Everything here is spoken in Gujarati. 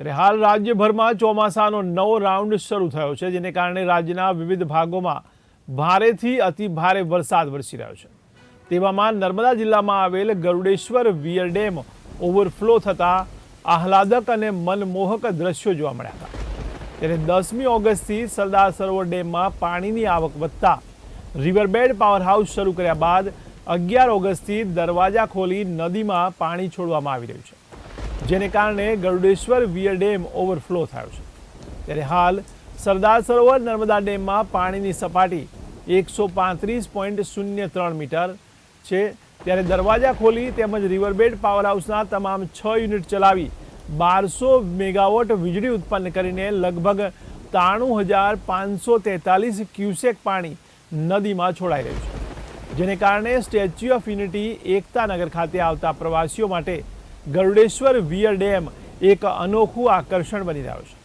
ત્યારે હાલ રાજ્યભરમાં ચોમાસાનો નવો રાઉન્ડ શરૂ થયો છે, જેને કારણે રાજ્યના વિવિધ ભાગોમાં ભારેથી અતિ ભારે વરસાદ વરસી રહ્યો છે. તેવામાં નર્મદા જિલ્લામાં આવેલ ગરુડેશ્વર વિયર ડેમ ઓવરફ્લો થતાં આહલાદક અને મનમોહક દ્રશ્યો જોવા મળ્યા હતા. ત્યારે દસમી ઓગસ્ટથી સરદાર સરોવર ડેમમાં પાણીની આવક વધતા રિવરબેડ પાવર હાઉસ શરૂ કર્યા બાદ અગિયાર ઓગસ્ટથી દરવાજા ખોલી નદીમાં પાણી છોડવામાં આવી રહ્યું છે. જેને કારણે ગરુડેશ્વર વિયર ડેમ ઓવરફ્લો થયો છે. ત્યારે હાલ સરદાર સરોવર નર્મદા ડેમમાં પાણીની સપાટી એકસો પાંત્રીસ પોઈન્ટ શૂન્ય ત્રણ મીટર છે. ત્યારે દરવાજા ખોલી તેમજ રિવરબેડ પાવર હાઉસના તમામ છ યુનિટ ચલાવી બારસો મેગાવોટ વીજળી ઉત્પન્ન કરીને લગભગ ત્રાણું હજાર પાંચસો તેતાલીસ ક્યુસેક પાણી નદીમાં છોડાઈ રહ્યું છે. જેને કારણે સ્ટેચ્યુ ઓફ યુનિટી એકતા નગર ખાતે આવતા પ્રવાસીઓ માટે ગરુડેશ્વર વિયર ડેમ એક અનોખું આકર્ષણ બની રહ્યો છે.